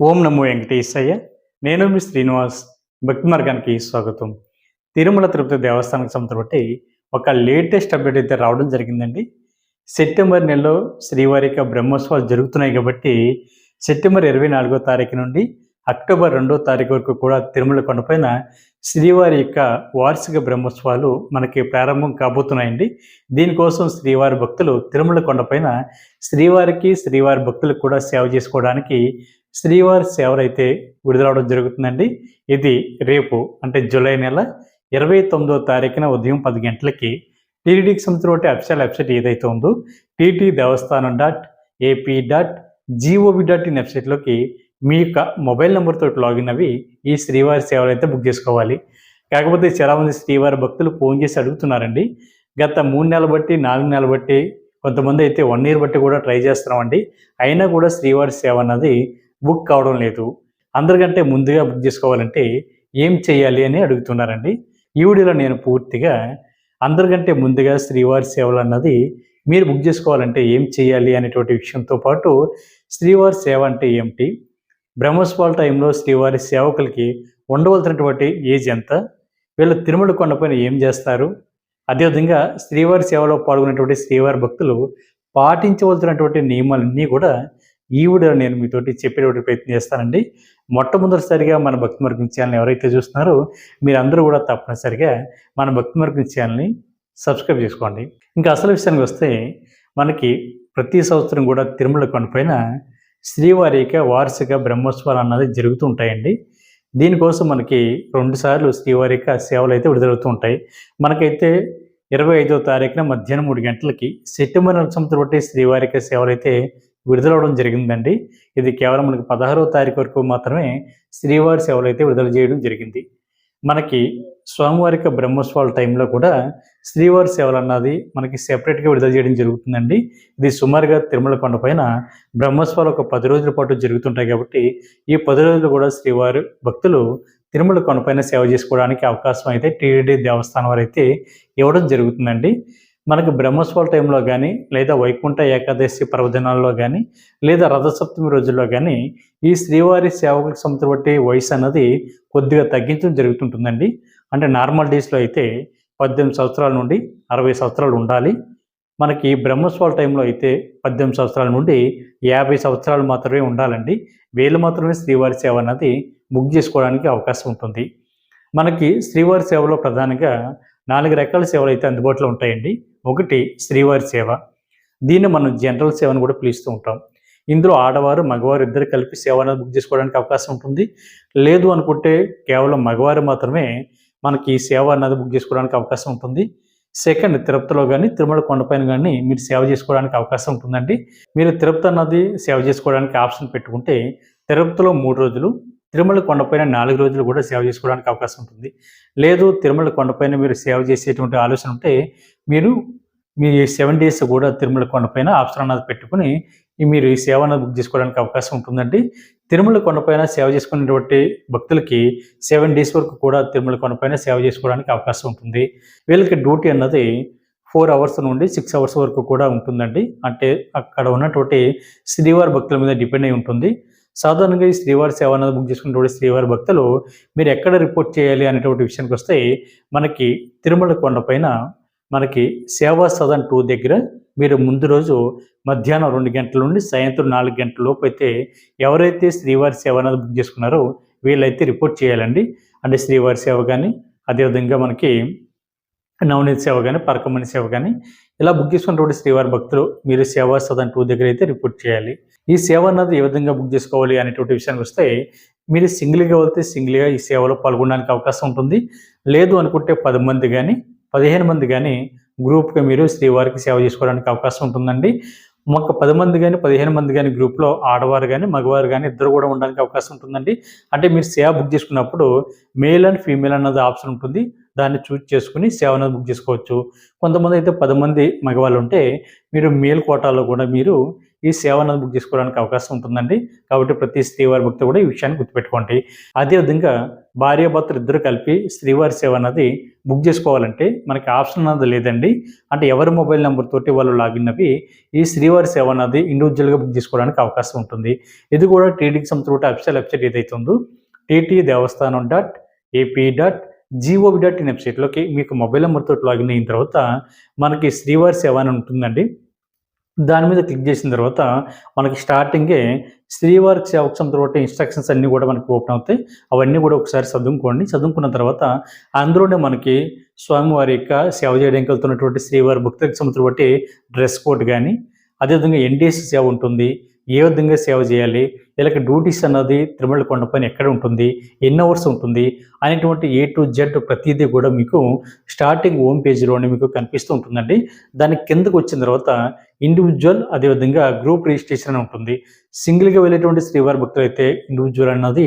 ఓం నమో వెంకటేశయ్య. నేను మీ శ్రీనివాస్. భక్తి మార్గానికి స్వాగతం. తిరుమల తిరుపతి దేవస్థానం సంబంధం బట్టి ఒక లేటెస్ట్ అప్డేట్ అయితే రావడం జరిగిందండి. సెప్టెంబర్ నెలలో శ్రీవారికి బ్రహ్మోత్సవాలు జరుగుతున్నాయి కాబట్టి సెప్టెంబర్ ఇరవై నాలుగో తారీఖు నుండి అక్టోబర్ రెండో తారీఖు వరకు కూడా తిరుమల కొండపైన శ్రీవారి యొక్క వార్షిక బ్రహ్మోత్సవాలు మనకి ప్రారంభం కాబోతున్నాయండి. దీనికోసం శ్రీవారి భక్తులు తిరుమల కొండపైన శ్రీవారికి శ్రీవారి భక్తులకు కూడా సేవ చేసుకోవడానికి శ్రీవారి సేవలు అయితే విడుదలవడం జరుగుతుందండి. ఇది రేపు అంటే జూలై నెల ఇరవై తొమ్మిదో తారీఖున ఉదయం పది గంటలకి టీటీడీకి సంబంధించిన అఫిషియల్ వెబ్సైట్ ఏదైతే ఉందో TT Devasthanam dot AP dot gov dot in వెబ్సైట్లోకి మీ యొక్క మొబైల్ నెంబర్తో లాగిన్ అవి ఈ శ్రీవారి సేవలు అయితే బుక్ చేసుకోవాలి. కాకపోతే చాలామంది శ్రీవారి భక్తులు ఫోన్ చేసి అడుగుతున్నారండి. గత మూడు నెలలు బట్టి నాలుగు నెలలు బట్టి కొంతమంది అయితే వన్ ఇయర్ బట్టి కూడా ట్రై చేస్తున్నామండి. అయినా కూడా శ్రీవారి సేవ అన్నది బుక్ కావడం లేదు. అందరికంటే ముందుగా బుక్ చేసుకోవాలంటే ఏం చేయాలి అని అడుగుతున్నారండి. ఈ వీడియోలో నేను పూర్తిగా అందరికంటే ముందుగా శ్రీవారి సేవలు అన్నది మీరు బుక్ చేసుకోవాలంటే ఏం చేయాలి అనేటువంటి విషయంతో పాటు శ్రీవారి సేవ అంటే ఏమిటి? బ్రహ్మోత్సవాల టైంలో శ్రీవారి సేవకులకి ఉండవలసినటువంటి ఏజ్ ఎంత? వీళ్ళు తిరుమల కొండపైన ఏం చేస్తారు? అదేవిధంగా శ్రీవారి సేవలో పాల్గొనేటువంటి శ్రీవారి భక్తులు పాటించవలసినటువంటి నియమాలన్నీ కూడా ఈ నేను మీతోటి చెప్పేటువంటి ప్రయత్నం చేస్తానండి. మొట్టమొదటిసారిగా మన భక్తి మార్గం ఛానల్ ఎవరైతే చూస్తున్నారో మీరందరూ కూడా తప్పనిసరిగా మన భక్తి మార్గం ఛానల్ని సబ్స్క్రైబ్ చేసుకోండి. ఇంకా అసలు విషయానికి వస్తే మనకి ప్రతి సంవత్సరం కూడా తిరుమల కొండపైన శ్రీవారి యొక్క వార్షిక బ్రహ్మోత్సవాలు అన్నది జరుగుతూ ఉంటాయండి. దీనికోసం మనకి రెండుసార్లు శ్రీవారి యొక్క సేవలు అయితే విడుదలవుతూ ఉంటాయి. మనకైతే ఇరవై ఐదో తారీఖున మధ్యాహ్నం మూడు గంటలకి సెప్టెంబర్ నెల సంవత్సరం బట్టి శ్రీవారి యొక్క సేవలు అయితే విడుదలవడం జరిగిందండి. ఇది కేవలం మనకి పదహారో తారీఖు వరకు మాత్రమే శ్రీవారి సేవలు అయితే విడుదల చేయడం జరిగింది. మనకి స్వామివారికి బ్రహ్మోత్సవాల టైంలో కూడా శ్రీవారి సేవలు అన్నది మనకి సెపరేట్గా విడుదల చేయడం జరుగుతుందండి. ఇది సుమారుగా తిరుమల కొండపైన బ్రహ్మోత్సవాలు ఒక పది రోజుల పాటు జరుగుతుంటాయి కాబట్టి ఈ పది రోజులు కూడా శ్రీవారి భక్తులు తిరుమల కొండపైన సేవ చేసుకోవడానికి అవకాశం అయితే టీడీ దేవస్థానం వారైతే ఇవ్వడం జరుగుతుందండి. మనకు బ్రహ్మోత్సవాల టైంలో కానీ లేదా వైకుంఠ ఏకాదశి పర్వదినాల్లో కానీ లేదా రథసప్తమి రోజుల్లో కానీ ఈ శ్రీవారి సేవకులకు సంబంధించి వయసు అన్నది కొద్దిగా తగ్గించడం జరుగుతుంటుందండి. అంటే నార్మల్ డేస్లో అయితే పద్దెనిమిది సంవత్సరాల నుండి అరవై సంవత్సరాలు ఉండాలి. మనకి బ్రహ్మోత్సవాల టైంలో అయితే పద్దెనిమిది సంవత్సరాల నుండి యాభై సంవత్సరాలు మాత్రమే ఉండాలండి. వీళ్ళు మాత్రమే శ్రీవారి సేవ అన్నది బుక్ చేసుకోవడానికి అవకాశం ఉంటుంది. మనకి శ్రీవారి సేవలో ప్రధానంగా నాలుగు రకాల సేవలు అయితే అందుబాటులో ఉంటాయండి. ఒకటి శ్రీవారి సేవ. దీన్ని మనం జనరల్ సేవను కూడా పిలుస్తూ ఉంటాం. ఇందులో ఆడవారు మగవారు ఇద్దరు కలిపి సేవ అనేది బుక్ చేసుకోవడానికి అవకాశం ఉంటుంది. లేదు అనుకుంటే కేవలం మగవారు మాత్రమే మనకి ఈ సేవ అన్నది బుక్ చేసుకోవడానికి అవకాశం ఉంటుంది. సెకండ్ తిరుపతిలో కానీ తిరుమల కొండపైన కానీ మీరు సేవ చేసుకోవడానికి అవకాశం ఉంటుందండి. మీరు తిరుపతి అన్నది సేవ చేసుకోవడానికి ఆప్షన్ పెట్టుకుంటే తిరుపతిలో మూడు రోజులు తిరుమల కొండపైన నాలుగు రోజులు కూడా సేవ చేసుకోవడానికి అవకాశం ఉంటుంది. లేదు తిరుమల కొండపైన మీరు సేవ చేసేటువంటి ఆలోచన ఉంటే మీరు మీ సెవెన్ డేస్ కూడా తిరుమల కొండపైన ఆప్షన్ అన్నది పెట్టుకుని మీరు ఈ సేవ అన్నది బుక్ చేసుకోవడానికి అవకాశం ఉంటుందండి. తిరుమల కొండపైన సేవ చేసుకునేటువంటి భక్తులకి సెవెన్ డేస్ వరకు కూడా తిరుమల కొండపైన సేవ చేసుకోవడానికి అవకాశం ఉంటుంది. వీళ్ళకి డ్యూటీ అన్నది ఫోర్ అవర్స్ నుండి సిక్స్ అవర్స్ వరకు కూడా ఉంటుందండి. అంటే అక్కడ ఉన్నటువంటి శ్రీవారి భక్తుల మీద డిపెండ్ అయి ఉంటుంది. సాధారణంగా ఈ శ్రీవారి సేవ అనేది బుక్ చేసుకున్నటువంటి శ్రీవారి భక్తులు మీరు ఎక్కడ రిపోర్ట్ చేయాలి అనేటువంటి విషయానికి వస్తే మనకి తిరుమల కొండపైన మనకి సేవా సదన్ టూ దగ్గర మీరు ముందు రోజు మధ్యాహ్నం రెండు గంటల నుండి సాయంత్రం నాలుగు గంటల లోపు అయితే ఎవరైతే శ్రీవారి సేవ అనేది బుక్ చేసుకున్నారో వీళ్ళైతే రిపోర్ట్ చేయాలండి. అంటే శ్రీవారి సేవ కానీ అదేవిధంగా మనకి నవనీతి సేవ కానీ పరకమణి సేవ కానీ ఇలా బుక్ చేసుకున్నటువంటి శ్రీవారి భక్తులు మీరు సేవా సదన్ టూ దగ్గర అయితే రిపోర్ట్ చేయాలి. ఈ సేవ అన్నది ఏ విధంగా బుక్ చేసుకోవాలి అనేటువంటి విషయానికి వస్తే మీరు సింగిల్గా వెళ్తే సింగిల్గా ఈ సేవలో పాల్గొనడానికి అవకాశం ఉంటుంది. లేదు అనుకుంటే పది మంది కానీ పదిహేను మంది కానీ గ్రూప్గా మీరు శ్రీవారికి సేవ చేసుకోవడానికి అవకాశం ఉంటుందండి. ఒక పది మంది కానీ పదిహేను మంది కానీ గ్రూప్లో ఆడవారు కానీ మగవారు కానీ ఇద్దరు కూడా ఉండడానికి అవకాశం ఉంటుందండి. అంటే మీరు సేవ బుక్ చేసుకున్నప్పుడు మేల్ అండ్ ఫీమేల్ అన్నది ఆప్షన్ ఉంటుంది. దాన్ని చూజ్ చేసుకుని సేవ బుక్ చేసుకోవచ్చు. కొంతమంది అయితే పది మంది మగవాళ్ళు ఉంటే మీరు మేల్ కోటాలో కూడా మీరు ఈ సేవ బుక్ చేసుకోవడానికి అవకాశం ఉంటుందండి. కాబట్టి ప్రతి శ్రీవారి భక్తి కూడా ఈ విషయాన్ని గుర్తుపెట్టుకోండి. అదేవిధంగా భార్యాభర్తలు ఇద్దరు కలిపి శ్రీవారి సేవ అన్నది బుక్ చేసుకోవాలంటే మనకి ఆప్షన్ అన్నది లేదండి. అంటే ఎవరి మొబైల్ నెంబర్ తోటి వాళ్ళు లాగిన్ అవి ఈ శ్రీవారి సేవ అన్నది ఇండివిజువల్గా బుక్ చేసుకోవడానికి అవకాశం ఉంటుంది. ఇది కూడా టీడీకి సంబంధించిన అఫీషియల్ వెబ్సైట్ ఏదైతే ఉందో TT Devasthanam dot AP dot gov dot in వెబ్సైట్లోకి మీకు మొబైల్ నెంబర్తో లాగిన్ అయిన తర్వాత మనకి శ్రీవారి సేవ అని ఉంటుందండి. దాని మీద క్లిక్ చేసిన తర్వాత మనకి స్టార్టింగే శ్రీవారి సేవకు సంబంధించిన ఇన్స్ట్రక్షన్స్ అన్నీ కూడా మనకి ఓపెన్ అవుతాయి. అవన్నీ కూడా ఒకసారి చదువుకోండి. చదువుకున్న తర్వాత అందులోనే మనకి స్వామివారి యొక్క సేవ చేయడానికి వెళ్తున్నటువంటి శ్రీవారి భక్తులకు సంబంధించిన డ్రెస్ కోడ్ కానీ అదేవిధంగా ఎన్డీఎస్ సేవ ఉంటుంది. ఏ విధంగా సేవ చేయాలి? వీళ్ళకి డ్యూటీస్ అన్నది తిరుమల కొండపైన ఎక్కడ ఉంటుంది? ఎన్ని అవర్స్ ఉంటుంది? అనేటువంటి ఏ టు జెడ్ ప్రతిదీ కూడా మీకు స్టార్టింగ్ హోమ్ పేజీలోనే మీకు కనిపిస్తూ ఉంటుందండి. దాని కిందకు వచ్చిన తర్వాత ఇండివిజువల్ అదేవిధంగా గ్రూప్ రిజిస్ట్రేషన్ అని ఉంటుంది. సింగిల్గా వెళ్ళేటువంటి శ్రీవారి భక్తులు అయితే ఇండివిజువల్ అన్నది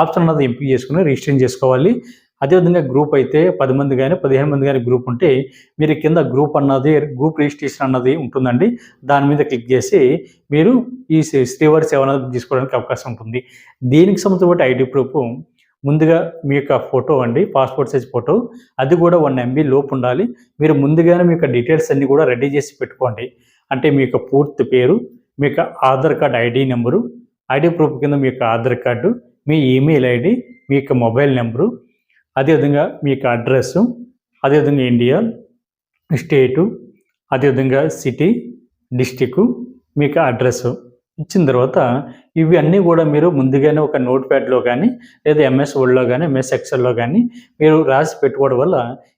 ఆప్షన్ అన్నది ఎంపిక చేసుకుని రిజిస్ట్రేషన్ చేసుకోవాలి. అదేవిధంగా గ్రూప్ అయితే పది మంది కానీ పదిహేను మంది కానీ గ్రూప్ ఉంటే మీరు కింద గ్రూప్ అన్నది గ్రూప్ రిజిస్ట్రేషన్ అన్నది ఉంటుందండి. దాని మీద క్లిక్ చేసి మీరు ఈ శ్రీ- శ్రీవారి సేవ అనేది తీసుకోవడానికి అవకాశం ఉంటుంది. దీనికి సంబంధించిన ఐడి ప్రూఫ్ ముందుగా మీ యొక్క ఫోటో అండి పాస్పోర్ట్ సైజ్ ఫోటో. అది కూడా వన్ ఎంబీ లోపు ఉండాలి. మీరు ముందుగానే మీ యొక్క డీటెయిల్స్ అన్నీ కూడా రెడీ చేసి పెట్టుకోండి. అంటే మీ యొక్క పూర్తి పేరు మీ యొక్క Aadhaar card ID number ID proof కింద మీ యొక్క ఆధార్ కార్డు మీ ఈమెయిల్ ఐడి మీ యొక్క మొబైల్ నెంబరు అదేవిధంగా మీ యొక్క అడ్రస్సు అదేవిధంగా ఇండియా స్టేటు అదేవిధంగా సిటీ డిస్టిక్ మీకు అడ్రస్. ఇచ్చిన తర్వాత ఇవి అన్నీ కూడా మీరు ముందుగానే ఒక నోట్ ప్యాడ్లో కానీ లేదా ఎంఎస్ వర్డ్లో కానీ ఎంఎస్ ఎక్సెల్లో కానీ మీరు రాసి పెట్టుకోవడం వల్ల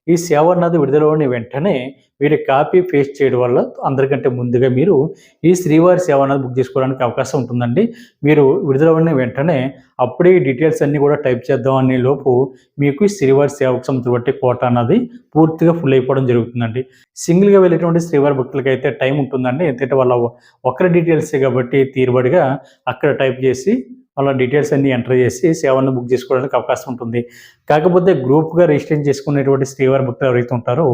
ఈ సేవ అన్నది విడుదలైన వెంటనే వీటి కాపీ పేస్ట్ చేయడం వల్ల అందరికంటే ముందుగా మీరు ఈ శ్రీవారి సేవ అన్నది బుక్ చేసుకోవడానికి అవకాశం ఉంటుందండి. మీరు విడుదలవడిన వెంటనే అప్పుడే ఈ డీటెయిల్స్ అన్నీ కూడా టైప్ చేద్దాం అనే లోపు మీకు ఈ శ్రీవారి సేవకు సంబంధించిన బట్టి కోట అన్నది పూర్తిగా ఫుల్ అయిపోవడం జరుగుతుందండి. సింగిల్గా వెళ్ళేటువంటి శ్రీవారి భక్తులకి అయితే టైం ఉంటుందండి. ఎందుకంటే వాళ్ళ ఒకరి డీటెయిల్సే కాబట్టి తీరుబడిగా అక్కడ టైప్ చేసి వాళ్ళ డీటెయిల్స్ అన్ని ఎంటర్ చేసి సేవలను బుక్ చేసుకోవడానికి అవకాశం ఉంటుంది. కాకపోతే గ్రూప్గా రిజిస్ట్రేషన్ చేసుకునేటువంటి శ్రీవారి భక్తులు ఎవరైతే ఉంటారో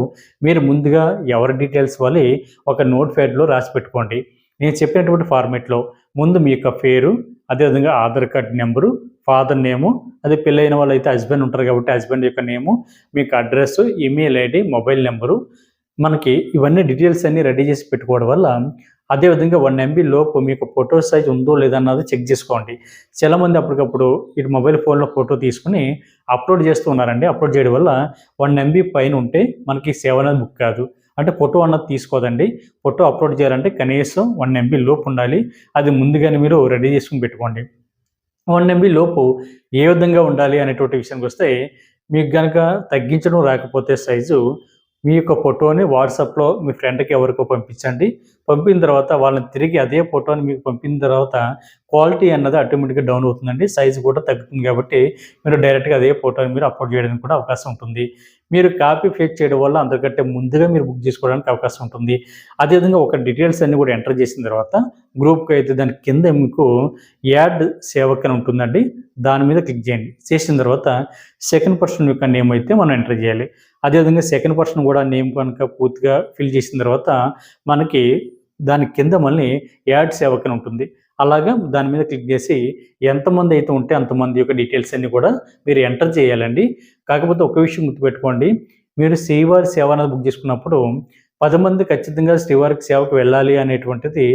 మీరు ముందుగా ఎవరి డీటెయిల్స్ వాళ్ళి ఒక నోట్ ప్యాడ్లో రాసి పెట్టుకోండి. నేను చెప్పినటువంటి ఫార్మేట్లో ముందు మీ యొక్క పేరు అదేవిధంగా Aadhaar card number father name అదే పెళ్ళైన వాళ్ళు అయితే హస్బెండ్ ఉంటారు కాబట్టి హస్బెండ్ యొక్క నేము మీకు address email ID mobile number మనకి ఇవన్నీ డీటెయిల్స్ అన్నీ రెడీ చేసి పెట్టుకోవడం వల్ల అదేవిధంగా వన్ ఎంబీ లోపు మీకు ఫోటో సైజ్ ఉందో లేదన్నది చెక్ చేసుకోండి. చాలామంది అప్పటికప్పుడు ఇటు మొబైల్ ఫోన్లో ఫోటో తీసుకుని అప్లోడ్ చేస్తూ ఉన్నారండి. అప్లోడ్ చేయడం వల్ల వన్ ఎంబీ పైన ఉంటే మనకి సేవ అనేది బుక్ కాదు. అంటే ఫోటో అన్నది తీసుకోదండి. ఫోటో అప్లోడ్ చేయాలంటే కనీసం వన్ ఎంబీ లోపు ఉండాలి. అది ముందుగానే మీరు రెడీ చేసుకుని పెట్టుకోండి. వన్ ఎంబీ లోపు ఏ విధంగా ఉండాలి అనేటువంటి విషయానికి వస్తే మీకు కనుక తగ్గించడం రాకపోతే సైజు మీ యొక్క ఫోటోని వాట్సాప్లో మీ ఫ్రెండ్కి ఎవరికో పంపించండి. పంపిన తర్వాత వాళ్ళని తిరిగి అదే ఫోటోని మీకు పంపిన తర్వాత క్వాలిటీ అన్నది ఆటోమేటిక్గా డౌన్ అవుతుందండి. సైజు కూడా తగ్గుతుంది కాబట్టి మీరు డైరెక్ట్గా అదే ఫోటోని మీరు అప్లోడ్ చేయడానికి కూడా అవకాశం ఉంటుంది. మీరు కాపీ ఫేక్ చేయడం వల్ల అందరికంటే ముందుగా మీరు బుక్ చేసుకోవడానికి అవకాశం ఉంటుంది. అదేవిధంగా ఒక డీటెయిల్స్ అన్ని కూడా ఎంటర్ చేసిన తర్వాత గ్రూప్కి అయితే దాని కింద మీకు యాడ్ సేవక్ అని ఉంటుందండి. దాని మీద క్లిక్ చేయండి. చేసిన తర్వాత సెకండ్ పర్సన్ యొక్క నేమ్ అయితే మనం ఎంటర్ చేయాలి. అదేవిధంగా సెకండ్ పర్సన్ కూడా నేమ్ కనుక పూర్తిగా ఫిల్ చేసిన తర్వాత మనకి దాని కింద మళ్ళీ యాడ్ సేవకని ఉంటుంది. అలాగా దాని మీద క్లిక్ చేసి ఎంతమంది అయితే ఉంటే అంతమంది యొక్క డీటెయిల్స్ అన్నీ కూడా మీరు ఎంటర్ చేయాలండి. కాకపోతే ఒక విషయం గుర్తుపెట్టుకోండి. మీరు శ్రీవారి సేవ అనేది బుక్ చేసుకున్నప్పుడు పది మంది ఖచ్చితంగా శ్రీవారికి సేవకు వెళ్ళాలి అనేటువంటిది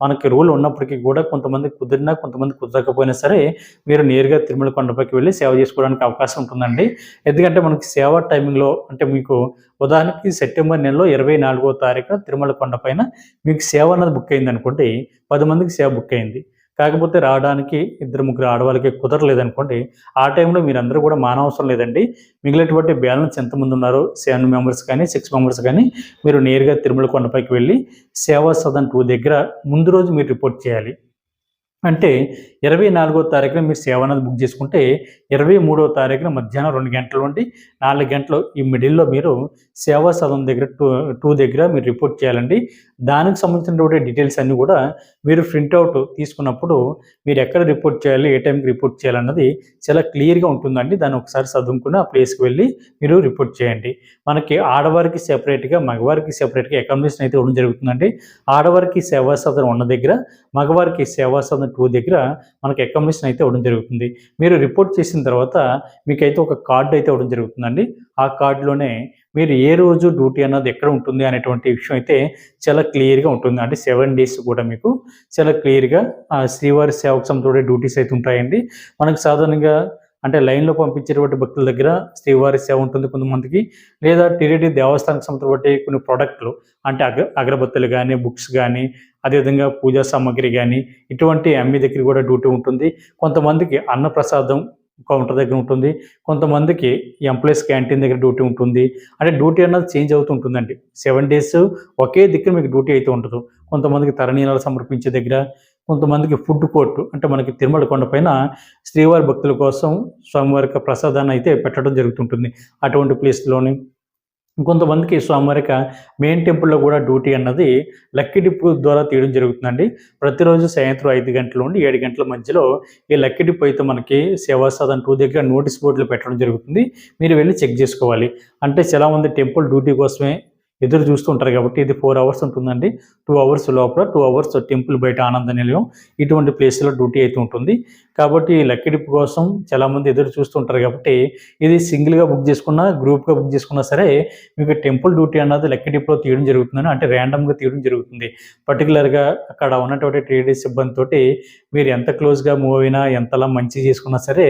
మనకి రూల్ ఉన్నప్పటికీ కూడా కొంతమంది కుదిరినా కొంతమంది కుదరకపోయినా సరే మీరు నేరుగా తిరుమల కొండపైకి వెళ్ళి సేవ చేసుకోవడానికి అవకాశం ఉంటుందండి. ఎందుకంటే మనకి సేవ టైమింగ్లో అంటే మీకు ఉదాహరణకి సెప్టెంబర్ నెలలో ఇరవై నాలుగో తారీఖున తిరుమల కొండపైన మీకు సేవ అన్నది బుక్ అయింది అనుకోండి పది మందికి సేవ బుక్ అయింది. కాకపోతే రావడానికి ఇద్దరు ముగ్గురు ఆడవాళ్ళకి కుదరలేదు అనుకోండి ఆ టైంలో మీరందరూ కూడా మానవసరం లేదండి. మిగిలినటువంటి బ్యాలెన్స్ ఎంతమంది ఉన్నారో సెవెన్ మెంబర్స్ కానీ సిక్స్ మెంబర్స్ కానీ మీరు నేరుగా తిరుమల కొండపైకి వెళ్ళి సేవా సదన్ టూ దగ్గర ముందు రోజు మీరు రిపోర్ట్ చేయాలి. అంటే ఇరవై నాలుగో తారీఖున మీరు సేవానది బుక్ చేసుకుంటే ఇరవై మూడో తారీఖున మధ్యాహ్నం రెండు గంటల నుండి నాలుగు గంటలు ఈ మిడిల్లో మీరు సేవా సదం దగ్గర టూ టూ దగ్గర మీరు రిపోర్ట్ చేయాలండి. దానికి సంబంధించినటువంటి డీటెయిల్స్ అన్నీ కూడా మీరు ప్రింట్అవుట్ తీసుకున్నప్పుడు మీరు ఎక్కడ రిపోర్ట్ చేయాలి ఏ టైంకి రిపోర్ట్ చేయాలన్నది చాలా క్లియర్గా ఉంటుందండి. దాన్ని ఒకసారి చదువుకుని ఆ ప్లేస్కి వెళ్ళి మీరు రిపోర్ట్ చేయండి. మనకి ఆడవారికి సెపరేట్గా మగవారికి సెపరేట్గా అకామిడేషన్ అయితే ఉండడం జరుగుతుందండి. ఆడవారికి సేవా సదనం ఉన్న దగ్గర మగవారికి సేవా సదనం టూ దగ్గర మనకి అకామిడేషన్ అయితే ఉండడం జరుగుతుంది. మీరు రిపోర్ట్ చేసిన తర్వాత మీకైతే ఒక కార్డు అయితే ఇవ్వడం జరుగుతుందండి. ఆ కార్డులోనే మీరు ఏ రోజు డ్యూటీ అన్నది ఎక్కడ ఉంటుంది అనేటువంటి విషయం అయితే చాలా క్లియర్గా ఉంటుంది. అంటే సెవెన్ డేస్ కూడా మీకు చాలా క్లియర్గా శ్రీవారి సేవకు సంబంధించిన డ్యూటీస్ అయితే ఉంటాయండి. మనకు సాధారణంగా అంటే లైన్లో పంపించేటువంటి భక్తుల దగ్గర శ్రీవారి సేవ ఉంటుంది కొంతమందికి. లేదా టీడీడీ దేవస్థానానికి సంబంధించిన కొన్ని ప్రోడక్ట్లు అంటే అగ అగరబత్తులు కానీ బుక్స్ కానీ అదేవిధంగా పూజా సామాగ్రి కానీ ఇటువంటి అమ్మి దగ్గర కూడా డ్యూటీ ఉంటుంది. కొంతమందికి అన్నప్రసాదం కౌంటర్ దగ్గర ఉంటుంది. కొంతమందికి ఎంప్లాయీస్ క్యాంటీన్ దగ్గర డ్యూటీ ఉంటుంది. అంటే డ్యూటీ అన్నది చేంజ్ అవుతుంటుందండి సెవెన్ డేస్ ఒకే దిక్కున మీకు డ్యూటీ అయితే ఉండదు. కొంతమందికి తరణీయాలు సమర్పించే దగ్గర కొంతమందికి ఫుడ్ కోర్టు అంటే మనకి తిరుమల కొండ పైన శ్రీవారి భక్తుల కోసం స్వామివారి ప్రసాదాన్ని అయితే పెట్టడం జరుగుతుంటుంది. అటువంటి ప్లేస్లోని కొంతమందికి స్వామివారిక మెయిన్ టెంపుల్లో కూడా డ్యూటీ అన్నది లక్కీ డిప్పు ద్వారా తీయడం జరుగుతుందండి. ప్రతిరోజు సాయంత్రం ఐదు గంటల నుండి ఏడు గంటల మధ్యలో ఈ లక్కీ డిప్పు అయితే మనకి సేవాసాధన టూ దగ్గర నోటీస్ బోర్డులు పెట్టడం జరుగుతుంది. మీరు వెళ్ళి చెక్ చేసుకోవాలి. అంటే చాలామంది టెంపుల్ డ్యూటీ కోసమే ఎదురు చూస్తూ ఉంటారు కాబట్టి ఇది ఫోర్ అవర్స్ ఉంటుందండి. టూ అవర్స్ లోపల టూ అవర్స్ టెంపుల్ బయట ఆనంద నిలయం ఇటువంటి ప్లేస్లో డ్యూటీ అయితే ఉంటుంది. కాబట్టి ఈ లక్కీ డిప్ కోసం చాలామంది ఎదురు చూస్తూ ఉంటారు కాబట్టి ఇది సింగిల్గా బుక్ చేసుకున్నా గ్రూప్గా బుక్ చేసుకున్నా సరే మీకు టెంపుల్ డ్యూటీ అన్నది లక్కీ డిప్లో తీయడం జరుగుతుందని అంటే ర్యాండమ్గా తీయడం జరుగుతుంది. పర్టికులర్గా అక్కడ ఉన్నటువంటి టీడీ సిబ్బందితోటి మీరు ఎంత క్లోజ్గా మూవ్ అయినా ఎంతలా మంచి చేసుకున్నా సరే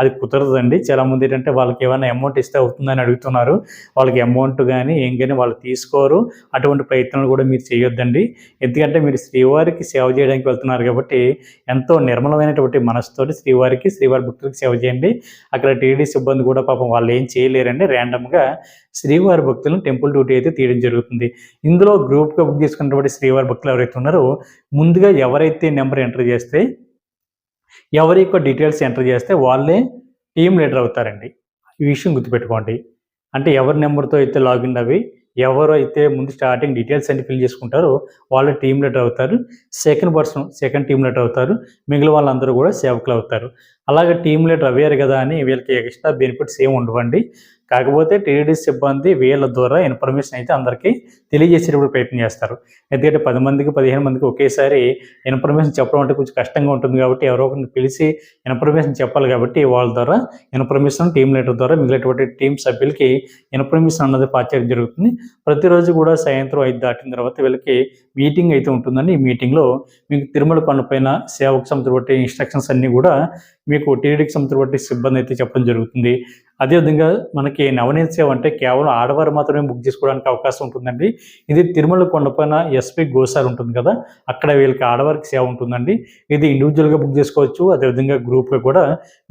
అది కుదరదండి. చాలామంది ఏంటంటే వాళ్ళకి ఏమైనా అమౌంట్ ఇస్తే అవుతుందని అడుగుతున్నారు. వాళ్ళకి అమౌంట్ కానీ ఏం కానీ వాళ్ళు తీసుకోరు. అటువంటి ప్రయత్నాలు కూడా మీరు చేయొద్దండి. ఎందుకంటే మీరు శ్రీవారికి సేవ చేయడానికి వెళ్తున్నారు కాబట్టి ఎంతో నిర్మలమైనటువంటి మనసుతోటి శ్రీవారికి శ్రీవారి భక్తులకు సేవ చేయండి. అక్కడ టీడీ సిబ్బంది కూడా పాపం వాళ్ళు ఏం చేయలేరండి. ర్యాండమ్గా శ్రీవారి భక్తులను టెంపుల్ డ్యూటీ అయితే తీయడం జరుగుతుంది. ఇందులో గ్రూప్గా బుక్ చేసుకున్నటువంటి శ్రీవారి భక్తులు ఎవరైతే ఉన్నారో ముందుగా ఎవరైతే నెంబర్ ఎంటర్ చేస్తే ఎవరి యొక్క డీటెయిల్స్ ఎంటర్ చేస్తే వాళ్ళే టీం లీడర్ అవుతారండి. ఈ విషయం గుర్తుపెట్టుకోండి. అంటే ఎవరి నెంబర్తో అయితే లాగిన్ అవి ఎవరు అయితే ముందు స్టార్టింగ్ డీటెయిల్స్ అన్ని ఫిల్ చేసుకుంటారో వాళ్ళు టీమ్ లీడర్ అవుతారు. Second person second team leader అవుతారు. మిగిలిన వాళ్ళందరూ కూడా సేవకులు అవుతారు. అలాగే టీమ్ లీడర్ అవ్వారు కదా అని వీళ్ళకి ఎక్స్ట్రా బెనిఫిట్స్ ఏమి ఉండవండి. కాకపోతే టీడీ సిబ్బంది వీళ్ళ ద్వారా ఇన్ఫర్మేషన్ అయితే అందరికీ తెలియజేసేటప్పుడు ప్రయత్నం చేస్తారు. ఎందుకంటే పది మందికి పదిహేను మందికి ఒకేసారి ఇన్ఫర్మేషన్ చెప్పడం అంటే కొంచెం కష్టంగా ఉంటుంది కాబట్టి ఎవరో ఒకరిని పిలిచి ఇన్ఫర్మేషన్ చెప్పాలి కాబట్టి వాళ్ళ ద్వారా ఇన్ఫర్మేషన్ టీం లీడర్ ద్వారా మిగిలినటువంటి టీం సభ్యులకి ఇన్ఫర్మేషన్ అన్నది పాస్ జరుగుతుంది. ప్రతిరోజు కూడా సాయంత్రం ఐదు దాటిన తర్వాత వీళ్ళకి మీటింగ్ అయితే ఉంటుందని ఈ మీటింగ్లో మీకు తిరుమల కొండపైన సేవకు సంబంధించిన ఇన్స్ట్రక్షన్స్ అన్నీ కూడా మీకు టీడీకి సంబంధించిన సిబ్బంది అయితే చెప్పడం జరుగుతుంది. అదేవిధంగా మనకి నవనీత సేవ అంటే కేవలం ఆడవారు మాత్రమే బుక్ చేసుకోవడానికి అవకాశం ఉంటుందండి. ఇది తిరుమల కొండపైన ఎస్పీ గోసార్ ఉంటుంది కదా అక్కడ వీళ్ళకి ఆడవారికి సేవ ఉంటుందండి. ఇది ఇండివిజువల్గా బుక్ చేసుకోవచ్చు అదేవిధంగా గ్రూప్గా కూడా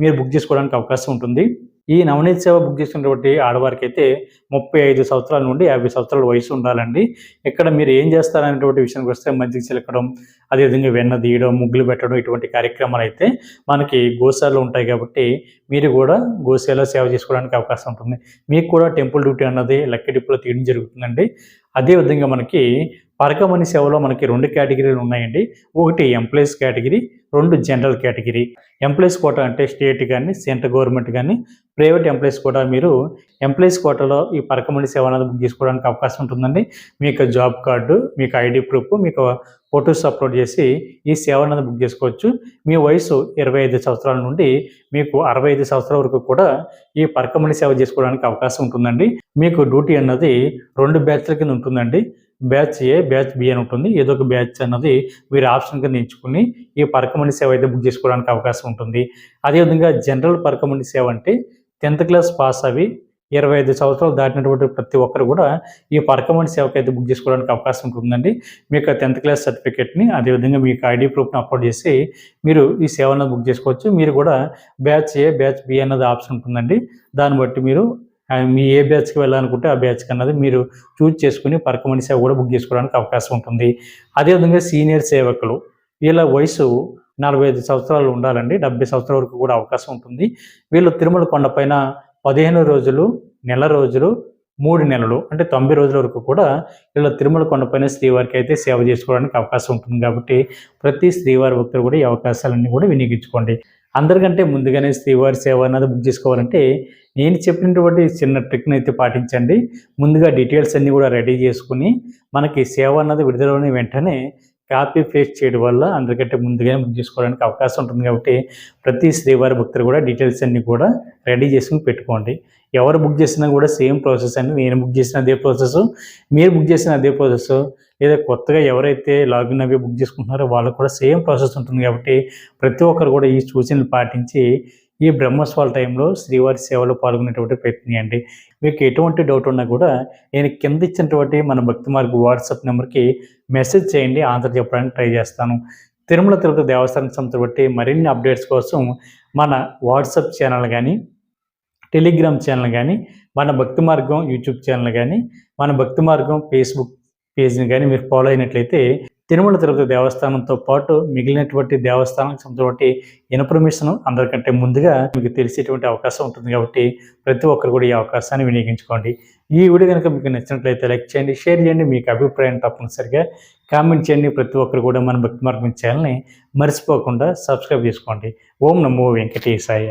మీరు బుక్ చేసుకోవడానికి అవకాశం ఉంటుంది. ఈ నవనీత్ సేవ బుక్ చేసినటువంటి ఆడవారికి అయితే ముప్పై ఐదు సంవత్సరాల నుండి యాభై సంవత్సరాల వయసు ఉండాలండి. ఇక్కడ మీరు ఏం చేస్తారనేటువంటి విషయానికి వస్తే మజ్జిగ చిలకడం అదేవిధంగా వెన్న తీయడం ముగ్గులు పెట్టడం ఇటువంటి కార్యక్రమాలు అయితే మనకి గోశాలలో ఉంటాయి కాబట్టి మీరు కూడా గోశాల సేవ చేసుకోవడానికి అవకాశం ఉంటుంది. మీకు కూడా టెంపుల్ డ్యూటీ అన్నది లక్కీ డిప్పులో తీయడం జరుగుతుందండి. అదేవిధంగా మనకి పరకమని సేవలో మనకి రెండు కేటగిరీలు ఉన్నాయండి. ఒకటి ఎంప్లాయీస్ కేటగిరీ రెండు జనరల్ కేటగిరీ. ఎంప్లాయీస్ కోటా అంటే స్టేట్ కానీ సెంట్రల్ గవర్నమెంట్ కానీ ప్రైవేట్ ఎంప్లాయీస్ కూడా మీరు ఎంప్లాయీస్ కోటాలో ఈ పరకమండి సేవ అనేది బుక్ చేసుకోవడానికి అవకాశం ఉంటుందండి. మీకు జాబ్ కార్డు మీకు ఐడి ప్రూఫ్ మీకు ఫొటోస్ అప్లోడ్ చేసి ఈ సేవ అనేది బుక్ చేసుకోవచ్చు. మీ వయసు ఇరవై ఐదు సంవత్సరాల నుండి మీకు అరవై ఐదు సంవత్సరాల వరకు కూడా ఈ పరకమండి సేవ చేసుకోవడానికి అవకాశం ఉంటుందండి. మీకు డ్యూటీ అన్నది రెండు బ్యాచ్ల కింద ఉంటుందండి. బ్యాచ్ ఏ బ్యాచ్ బి అని ఉంటుంది. ఏదో ఒక బ్యాచ్ అన్నది మీరు ఆప్షన్ కింద ఎంచుకుని ఈ పరకమణి సేవ అయితే బుక్ చేసుకోవడానికి అవకాశం ఉంటుంది. అదేవిధంగా జనరల్ పరకమణి సేవ అంటే టెన్త్ క్లాస్ పాస్ అవి ఇరవై ఐదు సంవత్సరాలు దాటినటువంటి ప్రతి ఒక్కరు కూడా ఈ పరకమణి సేవకి అయితే బుక్ చేసుకోవడానికి అవకాశం ఉంటుందండి. మీకు టెన్త్ క్లాస్ సర్టిఫికేట్ని అదేవిధంగా మీకు ఐడి ప్రూఫ్ని అప్లోడ్ చేసి మీరు ఈ సేవను బుక్ చేసుకోవచ్చు. మీరు కూడా బ్యాచ్ ఏ బ్యాచ్ బి అన్నది ఆప్షన్ ఉంటుందండి. దాన్ని బట్టి మీరు మీ ఏ బ్యాచ్కి వెళ్ళాలనుకుంటే ఆ బ్యాచ్కి అన్నది మీరు చూజ్ చేసుకుని పరకమణి సేవ కూడా బుక్ చేసుకోవడానికి అవకాశం ఉంటుంది. అదేవిధంగా సీనియర్ సేవకులు వీళ్ళ వయసు నలభై ఐదు సంవత్సరాలు ఉండాలండి డెబ్బై సంవత్సరాల వరకు కూడా అవకాశం ఉంటుంది. వీళ్ళు తిరుమల కొండపైన పదిహేను రోజులు నెల రోజులు మూడు నెలలు అంటే తొంభై రోజుల వరకు కూడా వీళ్ళ తిరుమల కొండపైన శ్రీవారికి అయితే సేవ చేసుకోవడానికి అవకాశం ఉంటుంది కాబట్టి ప్రతి శ్రీవారి భక్తులు కూడా ఈ అవకాశాలన్నీ కూడా వినియోగించుకోండి. అందరికంటే ముందుగానే శ్రీవారి సేవ అన్నది బుక్ చేసుకోవాలంటే నేను చెప్పినటువంటి చిన్న ట్రిక్ని అయితే పాటించండి. ముందుగా డీటెయిల్స్ అన్నీ కూడా రెడీ చేసుకుని మనకి సేవ అన్నది విడుదలని వెంటనే కాపీ పేస్ట్ చేయడం వల్ల అందరికంటే ముందుగానే బుక్ చేసుకోవడానికి అవకాశం ఉంటుంది. కాబట్టి ప్రతి శ్రీవారి భక్తులు కూడా డీటెయిల్స్ అన్నీ కూడా రెడీ చేసుకుని పెట్టుకోండి. ఎవరు బుక్ చేసినా కూడా సేమ్ ప్రాసెస్ అండి. నేను బుక్ చేసిన అదే ప్రాసెస్ మీరు బుక్ చేసిన అదే ప్రాసెస్ లేదా కొత్తగా ఎవరైతే లాగిన్ అవి బుక్ చేసుకుంటున్నారో వాళ్ళకు కూడా సేమ్ ప్రాసెస్ ఉంటుంది కాబట్టి ప్రతి ఒక్కరు కూడా ఈ సూచనలు పాటించి ఈ బ్రహ్మోత్సవాల టైంలో శ్రీవారి సేవలో పాల్గొనేటువంటి ప్రయత్నియండి మీకు ఎటువంటి డౌట్ ఉన్నా కూడా నేను కింద ఇచ్చినటువంటి మన భక్తి మార్గ వాట్సాప్ నెంబర్కి మెసేజ్ చేయండి. ఆన్సర్ చెప్పడానికి ట్రై చేస్తాను. తిరుమల తిరుపతి దేవస్థానం సంస్థ బట్టి మరిన్ని అప్డేట్స్ కోసం మన వాట్సాప్ ఛానల్ కానీ టెలిగ్రామ్ ఛానల్ కానీ మన భక్తి మార్గం యూట్యూబ్ ఛానల్ కానీ మన భక్తి మార్గం ఫేస్బుక్ పేజ్ని కానీ మీరు ఫాలో అయినట్లయితే తిరుమల తిరుపతి దేవస్థానంతో పాటు మిగిలినటువంటి దేవస్థానానికి సంబంధించినటువంటి ఇన్ఫర్మేషన్ అందరికంటే ముందుగా మీకు తెలిసేటువంటి అవకాశం ఉంటుంది కాబట్టి ప్రతి ఒక్కరు కూడా ఈ అవకాశాన్ని వినియోగించుకోండి. ఈ వీడియో కనుక మీకు నచ్చినట్లయితే లైక్ చేయండి షేర్ చేయండి మీకు అభిప్రాయం తప్పనిసరిగా కామెంట్ చేయండి. ప్రతి ఒక్కరు కూడా మన భక్తి మార్గం ఛానల్ని మర్చిపోకుండా సబ్స్క్రైబ్ చేసుకోండి. ఓం నమో వెంకటేశాయ.